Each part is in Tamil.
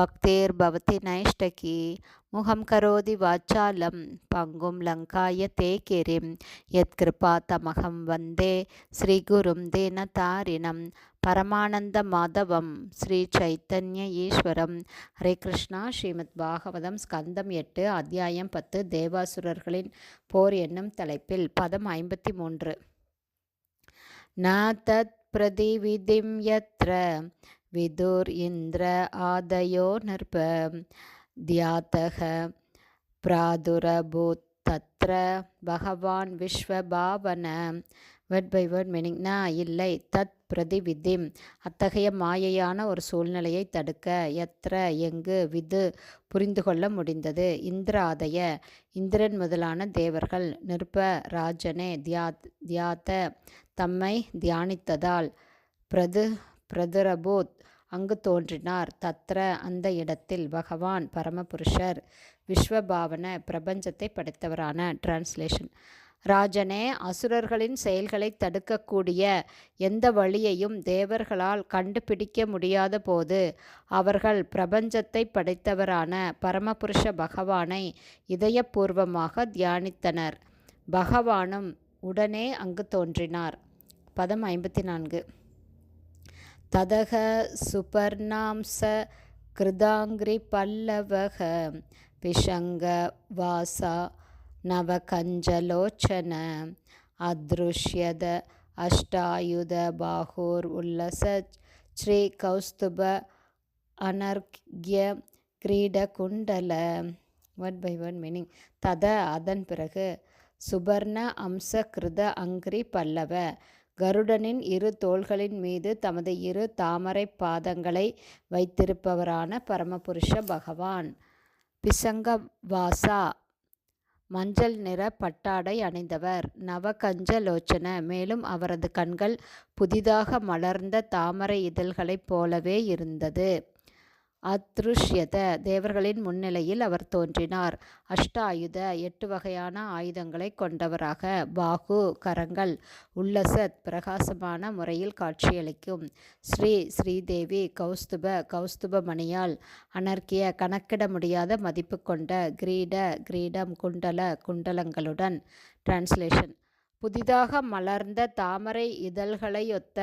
பக்தேர்பவதி நைஷ்டகி முகம் கரோதி வாச்சாலம் பங்கும் லங்காய தே கிரிம் யத்கிருபா தமகம் வந்தே ஸ்ரீகுரும் தினதாரிணம் பரமானந்த மாதவம் ஸ்ரீ சைத்தன்ய ஈஸ்வரம். ஹரே கிருஷ்ணா. ஸ்ரீமத் பாகவதம் ஸ்கந்தம் எட்டு அத்தியாயம் பத்து தேவாசுரர்களின் போர் என்னும் தலைப்பில் பதம் ஐம்பத்தி மூன்று. ந தத் பிரதிவிதிம் யத்ர விதுர் இந்திர ஆதயோ நிர்ப தியாத்தக பிராதுரபூத் தத்ர பகவான் விஸ்வபாவன வேர்ட் பை வேர்ட் மீனிங்னா இல்லை தத் பிரதிவிதி அத்தகைய மாயையான ஒரு சூழ்நிலையை தடுக்க எத்திர எங்கு விது புரிந்து கொள்ள முடிந்தது. இந்திராதய இந்திரன் முதலான தேவர்கள். நிருப்ப ராஜனே தியாத் தியாத்த தம்மை தியானித்ததால் பிரது பிரதுரபூத் அங்கு தோன்றினார். தத்ர அந்த இடத்தில் பகவான் பரமபுருஷர் விஸ்வபாவன பிரபஞ்சத்தை படைத்தவரான. டிரான்ஸ்லேஷன் ராஜனே அசுரர்களின் செயல்களை தடுக்கக்கூடிய எந்த வழியையும் தேவர்களால் கண்டுபிடிக்க முடியாத போது அவர்கள் பிரபஞ்சத்தை படைத்தவரான பரமபுருஷ பகவானை இதயபூர்வமாக தியானித்தனர். பகவானும் உடனே அங்கு தோன்றினார். பதம் ஐம்பத்தி நான்கு. ततः सुपर्णां स कृदाङ्घ्रिपल्लवः पिशङ्गवासा नवकञ्जलोचन अदृश्यद अष्टायुधबाहोर्उल्लस श्रीकौस्तुभ அனர்க்ய கிரீடகுண்டல ஒன் பை ஒன் மீனிங் தத அதன் பிறகு சுபர்ண அம்ச கிருத அங்கிரி பல்லவ கருடனின் இரு தோள்களின் மீது தமது இரு தாமரை பாதங்களை வைத்திருப்பவரான பரமபுருஷ பகவான். பிசங்கவாசா மஞ்சள் நிற பட்டாடை அணிந்தவர். நவகஞ்ச லோச்சன மேலும் அவரது கண்கள் புதிதாக மலர்ந்த தாமரை இதழ்களைப் போலவே இருந்தது. அத்ருஷ்யத. தேவர்களின் முன்னிலையில் அவர் தோன்றினார். அஷ்டாயுத எட்டு வகையான ஆயுதங்களை கொண்டவராக. பாகு கரங்கள் உல்லசத் பிரகாசமான முறையில் காட்சியளிக்கும். ஸ்ரீ ஸ்ரீதேவி கௌஸ்துப கௌஸ்துப மணியால் அனர்க்கிய கணக்கிட முடியாத மதிப்பு கொண்ட கிரீட கிரீடம் குண்டல குண்டலங்களுடன். டிரான்ஸ்லேஷன் புதிதாக மலர்ந்த தாமரை இதழ்களையொத்த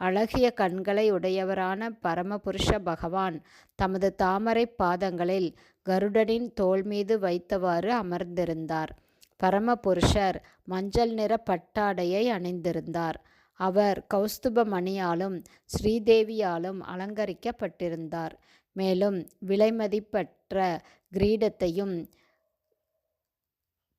அழகிய கண்களை உடையவரான பரமபுருஷ பகவான் தமது தாமரை பாதங்களில் கருடனின் தோல் மீது வைத்தவாறு அமர்ந்திருந்தார். பரமபுருஷர் மஞ்சள் நிற பட்டாடையை அணிந்திருந்தார். அவர் கௌஸ்துப மணியாலும் ஸ்ரீதேவியாலும் அலங்கரிக்கப்பட்டிருந்தார். மேலும் விலைமதிப்பற்ற கிரீடத்தையும்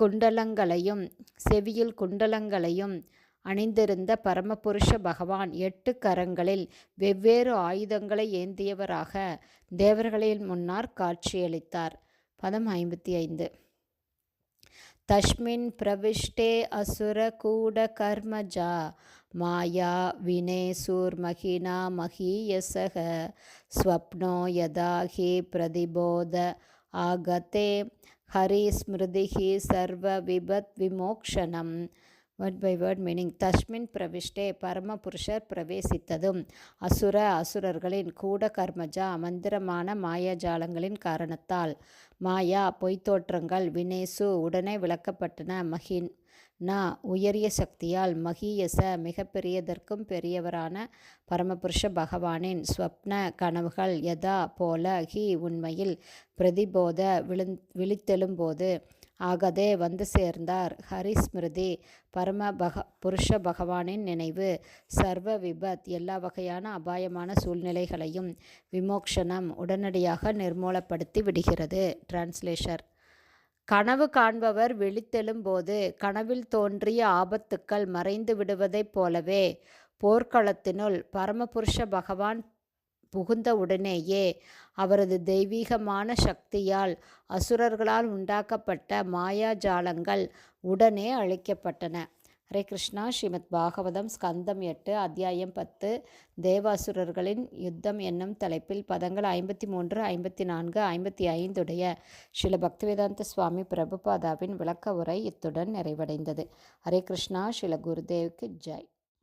குண்டலங்களையும் செவியில் குண்டலங்களையும் அணிந்திருந்த பரமபுருஷ பகவான் எட்டு கரங்களில் வெவ்வேறு ஆயுதங்களை ஏந்தியவராக தேவர்களின் முன்னார் காட்சியளித்தார். பதம் ஐம்பத்தி ஐந்து தஸ்மின் பிரவிஷ்டே அசுர கூட கர்மஜா மாயா வினேசூர் மகினா மகீயசக ஸ்வப்னோ யதாஹி பிரதிபோத ஆகத்தே ஹரிஸ்மிருதிஹி சர்வ விபத் விமோக்ஷனம் வேர்ட் பை வேர்ட் மீனிங் தஸ்மின் பிரவிஷ்டே பரமபுருஷர் பிரவேசித்ததும். அசுர அசுரர்களின் கூட கர்மஜா மந்திரமான மாயாஜாலங்களின் காரணத்தால். மாயா பொய்த்தோற்றங்கள் வினேசு உடனே விளக்கப்பட்டன மகின் நா உயரிய சக்தியால் மகியச மிகப்பெரியதற்கும் பெரியவரான பரமபுருஷ பகவானின் ஸ்வப்ன கனவுகள் யதா போல ஹி உண்மையில் பிரதிபோத விழுந் விழித்தெழும்போது. ஆகதே வந்து சேர்ந்தார் ஹரிஸ்மிருதி பரம பக புருஷ பகவானின் நினைவு. சர்வ விபத் எல்லா வகையான அபாயமான சூழ்நிலைகளையும் விமோக்ஷனம் உடனடியாக நிர்மூலப்படுத்தி விடுகிறது. டிரான்ஸ்லேஷர் கனவு காண்பவர் விழித்தெழும்போது கனவில் தோன்றிய ஆபத்துக்கள் மறைந்து விடுவதைப் போலவே போர்க்களத்தினுள் பரமபுருஷ பகவான் புகுந்த உடனேயே அவரது தெய்வீகமான சக்தியால் அசுரர்களால் உண்டாக்கப்பட்ட மாயாஜாலங்கள் உடனே அழிக்கப்பட்டன. ஹரே கிருஷ்ணா. ஸ்ரீமத் பாகவதம் ஸ்கந்தம் எட்டு அத்தியாயம் பத்து தேவாசுரர்களின் யுத்தம் என்னும் தலைப்பில் பதங்கள் ஐம்பத்தி மூன்று ஐம்பத்தி நான்கு ஐம்பத்தி ஐந்துடைய ஸ்ரீல பக்திவேதாந்த சுவாமி பிரபுபாதாவின் விளக்க உரை இத்துடன் நிறைவடைந்தது. ஹரே கிருஷ்ணா. ஸ்ரீல குருதேவுக்கு ஜெய்.